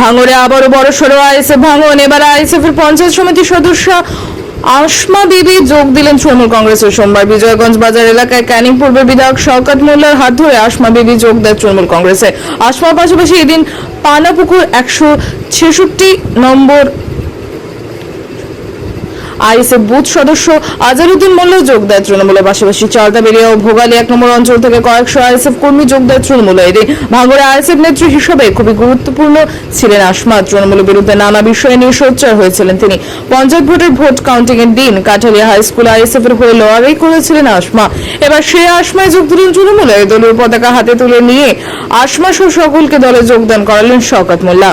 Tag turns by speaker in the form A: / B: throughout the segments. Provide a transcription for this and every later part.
A: ভাঙরে আবারও বড় সড়ো আইএসএফ ভাঙন। এবার আইএসএফ এর পঞ্চায়েত সমিতির সদস্য আসমা বিবি যোগ দিলেন তৃণমূল কংগ্রেসের সোমবার। বিজয়গঞ্জ বাজার এলাকায় ক্যানিং পূর্বের বিধায়ক শওকত মোল্লার হাত ধরে আসমা বিবি যোগ দেয় তৃণমূল কংগ্রেসে। আসমার পাশাপাশি এদিন পানাপুকুর একশো ছেষট্টি নম্বর আইএসএফ বুথ সদস্য আজারুদ্দিন মোল্ল যোগ দেয় তৃণমূলের পাশাপাশি। চালতা বেরিয়া ও ভোগালী এক নম্বর অঞ্চল থেকে কয়েকশো আইএসএফ কর্মী যোগ দেয় তৃণমূলে। এদিন ভাঙড়ে আইএসএফ নেত্রী হিসেবে খুবই গুরুত্বপূর্ণ ছিলেন আসমা। তৃণমূলের বিরুদ্ধে নানা বিষয়ে নিয়ে সোচ্চার হয়েছিলেন তিনি। পঞ্চায়েত ভোটের ভোট কাউন্টিং এর দিন কাঠালিয়া হাই স্কুল আইএসএফ এর হয়ে লড়াই করেছিলেন আসমা। এবার সে আসমায় যোগ দিলেন তৃণমূলে দলীয় পতাকা হাতে তুলে নিয়ে আসমা সহ সকলকে দলে যোগদান করালেন শওকত মোল্লা।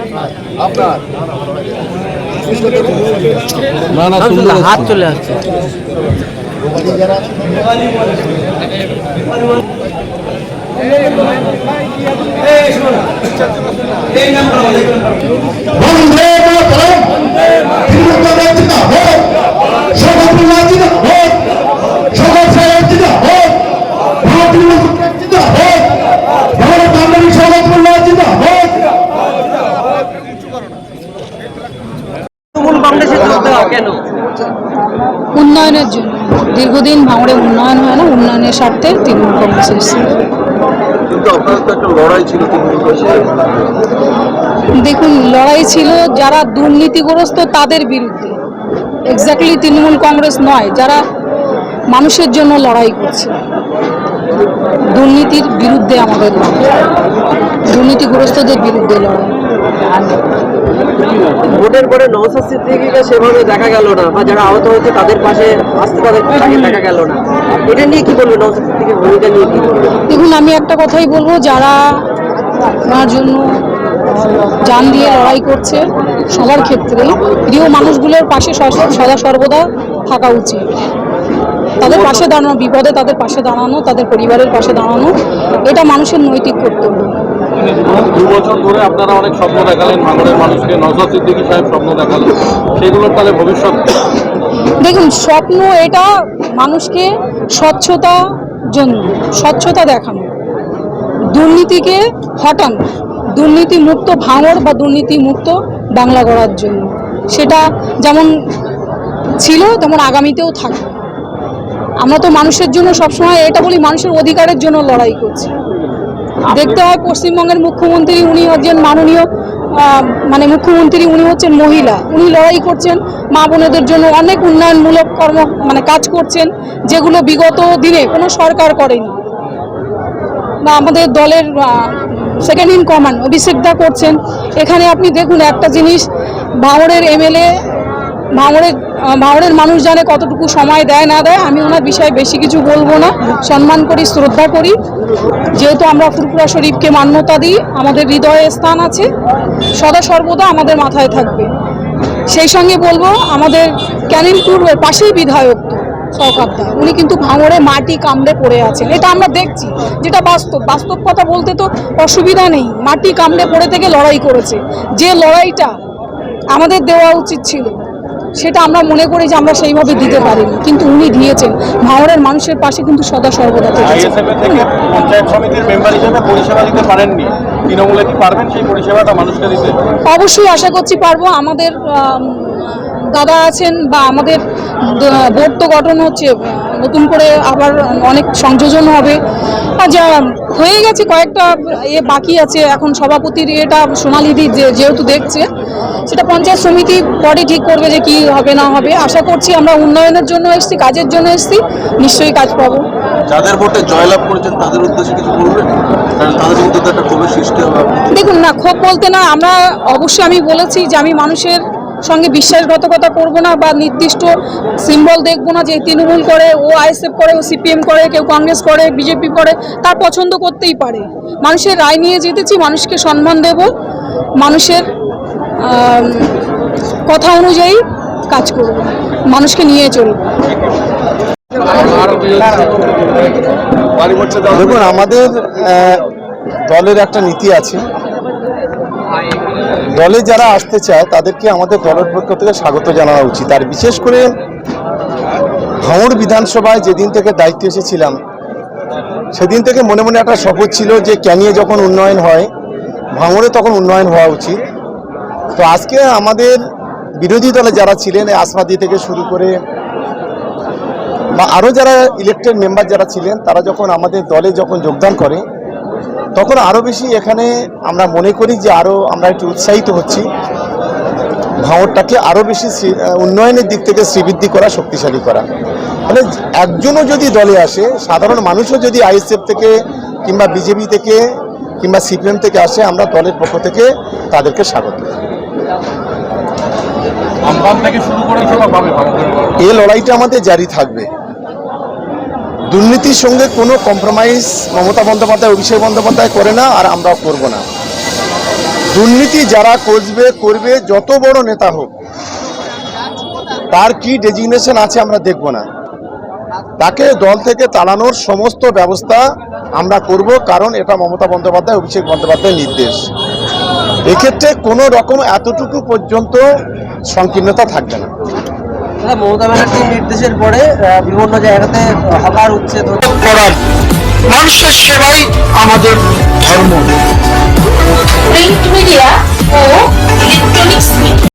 B: আলহামদুলিল্লাহ, হাত চলে আসছে।
C: বন্দে মাতরম। তৃণমূল কংগ্রেস জিন্দাবাদ সরকার জিন্দাবাদ সরকার সাহেব জিন্দাবাদ ভারত তৃণমূল কংগ্রেস জিন্দাবাদ ভারত কান্দারি সরকার জিন্দাবাদ
B: তৃণমূল কংগ্রেসে যোগ দেওয়া কেন?
D: উন্নয়নের জন্য। দীর্ঘদিন ভাঙড়ে উন্নয়ন হয় না উন্নয়নের স্বার্থে তৃণমূল কংগ্রেস এসেছে। দেখুন লড়াই ছিল যারা দুর্নীতিগ্রস্ত তাদের বিরুদ্ধে। এক্স্যাক্টলি তৃণমূল কংগ্রেস নয় যারা মানুষের জন্য লড়াই করছে। দুর্নীতির বিরুদ্ধে আমাদের লড়াই। দুর্নীতিগ্রস্তদের বিরুদ্ধে লড়াই।
B: ভোটের পরে নওসাদ সিদ্দিকীকে সেভাবে দেখা গেল না, বা যারা আহত হয়েছে তাদের পাশে আসতে তাকে দেখা গেল না। এটা নিয়ে কি বলব নওসাদ সিদ্দিকের ভূমিকা নিয়ে কি
D: দেখুন, আমি একটা কথাই বলব, যারা ওনার জন্য জান দিয়ে লড়াই করছে, সবার ক্ষেত্রে প্রিয় মানুষগুলোর পাশে সদা সর্বদা থাকা উচিত। তাদের পাশে দাঁড়ানো, বিপদে তাদের পাশে দাঁড়ানো, তাদের পরিবারের পাশে দাঁড়ানো, এটা মানুষের নৈতিক কর্তব্য।
E: দু বছর ধরে আপনারা অনেক স্বপ্ন দেখালেন ভাঙড়ের মানুষকে নজর সিদ্দিকী সাহেব স্বপ্ন দেখালেন। সেগুলোর তাহলে ভবিষ্যৎ
D: দেখুন, স্বপ্ন এটা মানুষকে স্বচ্ছতা জন্য, স্বচ্ছতা দেখানো, দুর্নীতিকে হটানো দুর্নীতি মুক্ত ভাঙড় বা দুর্নীতি মুক্ত বাংলা গড়ার জন্য। সেটা যেমন ছিল, তেমন আগামীতেও থাকবে। আমরা তো মানুষের জন্য সবসময় এটা বলি, মানুষের অধিকারের জন্য লড়াই করছি। দেখতে হয় পশ্চিমবঙ্গের মুখ্যমন্ত্রী, উনি একজন মাননীয় মানে মুখ্যমন্ত্রী, উনি হচ্ছেন মহিলা। উনি লড়াই করছেন মা বোনেদের জন্য অনেক উন্নয়নমূলক কর্ম মানে কাজ করছেন, যেগুলো বিগত দিনে কোনো সরকার করেনি। বা আমাদের দলের সেকেন্ড ইন কমান্ড অভিষেক দা করছেন। এখানে আপনি দেখুন একটা জিনিস ভাঙড়ের এমএলএ ভাঙড়ের ভাঙড়ের মানুষ জানে কতটুকু সময় দেয়, না দেয়, আমি ওনার বিষয়ে বেশি কিছু বলব না। সম্মান করি, শ্রদ্ধা করি। যেহেতু আমরা ফুরপুরা শরীফকে মান্যতা দিই, আমাদের হৃদয়ে স্থান আছে, সদা সর্বদা আমাদের মাথায় থাকবে। সেই সঙ্গে বলব, আমাদের ক্যানিং পূর্বের পাশেই বিধায়ক সৌকাবদা উনি কিন্তু ভাঙড়ে মাটি কামড়ে পড়ে আছেন। এটা আমরা দেখছি, যেটা বাস্তব। বাস্তব কথা বলতে তো অসুবিধা নেই। মাটি কামড়ে পড়ে থেকে লড়াই করেছে। যে লড়াইটা আমাদের দেওয়া উচিত ছিল সেটা আমরা মনে করি যে আমরা সেইভাবে দিতে পারিনি। কিন্তু উনি দিয়েছেন। ভাঙড়ের মানুষের পাশে কিন্তু সদা সর্বদা থেকেছেন
E: আইএসএফ থেকে পঞ্চায়েত সমিতির মেম্বার হিসেবে পরিষেবা দিতে পারেননি। তৃণমূলে কি পারবেন সেই পরিষেবাটা মানুষকে দিতে?
D: অবশ্যই আশা করছি পারব। আমাদের দাদা আছেন বা আমাদের বোর্ড তো গঠন হচ্ছে নতুন করে আবার অনেক সংযোজন হবে। যা হয়ে গেছে কয়েকটা এ বাকি আছে। এখন সভাপতির এটা সোনালিদি যে যেহেতু দেখছে সেটা পঞ্চায়েত সমিতি পরে ঠিক করবে যে কি হবে না হবে। আশা করছি আমরা উন্নয়নের জন্য এসেছি কাজের জন্য এসছি নিশ্চয়ই কাজ পাবো।
E: যাদের ভোটে জয়লাভ করেছেন তাদের উদ্দেশ্যে কিছু বলবেন?
D: দেখুন না ক্ষোভ বলতে না আমরা অবশ্যই আমি বলেছি যে আমি মানুষের সঙ্গে বিশ্বাসঘাতকতা করব না বা নির্দিষ্ট সিম্বল দেখব না যে তৃণমূল করে, ও আইএসএফ করে, ও সিপিএম করে, কেউ কংগ্রেস করে, বিজেপি করে তার পছন্দ করতেই পারে। মানুষের রায় নিয়ে জিতেছি, মানুষকে সম্মান দেব, মানুষের কথা অনুযায়ী কাজ করব, মানুষকে নিয়ে চলব।
F: দেখুন, আমাদের দলের একটা নীতি আছে। দলে যারা আসতে চায়, তাদেরকে আমাদের দলের পক্ষ থেকে স্বাগত জানানো উচিত। আর বিশেষ করে ভাঙড় বিধানসভায় যেদিন থেকে দায়িত্ব এসেছিলাম, সেদিন থেকে মনে মনে একটা শপথ ছিল যে ক্যানিয়ে যখন উন্নয়ন হয়, ভাঙড়ে তখন উন্নয়ন হওয়া উচিত। তো আজকে আমাদের বিরোধী দলে যারা ছিলেন আসমাদি থেকে শুরু করে বা আরও যারা ইলেকটেড মেম্বার যারা ছিলেন, তারা যখন আমাদের দলে যখন যোগদান করে তখন আরও বেশি এখানে আমরা মনে করি যে আরও আমরা একটু উৎসাহিত হচ্ছি। ভাঙরটাকে আরও বেশি উন্নয়নের দিক থেকে শ্রীবৃদ্ধি করা শক্তিশালী করা। মানে একজনও যদি দলে আসে সাধারণ মানুষও যদি আইএসএফ থেকে কিংবা বিজেপি থেকে কিংবা সিপিএম থেকে আসে আমরা দলের পক্ষ থেকে তাদেরকে স্বাগত? এই লড়াইটা আমাদের জারি থাকবে। দুর্নীতির সঙ্গে কোনো কম্প্রোমাইজ মমতা বন্দ্যোপাধ্যায়, অভিষেক বন্দ্যোপাধ্যায় করে না আর আমরাও করব না। দুর্নীতি যারা করবে করবে, যত বড় নেতা হোক, তার কি ডেজিগনেশন আছে আমরা দেখব না। তাকে দল থেকে তাড়ানোর সমস্ত ব্যবস্থা আমরা করব কারণ এটা মমতা বন্দ্যোপাধ্যায়, অভিষেক বন্দ্যোপাধ্যায়ের নির্দেশ। এক্ষেত্রে কোনো রকম এতটুকু পর্যন্ত সংকীর্ণতা থাকবে না।
B: দাদা, মমতা ব্যানার্জির নির্দেশের পরে আহ, বিভিন্ন জায়গাতে হকার উচ্ছেদ হচ্ছে
C: করার মানুষের সেবাই আমাদের ধর্ম।
G: প্রিন্ট মিডিয়া ও ইলেকট্রনিক্স মিডিয়া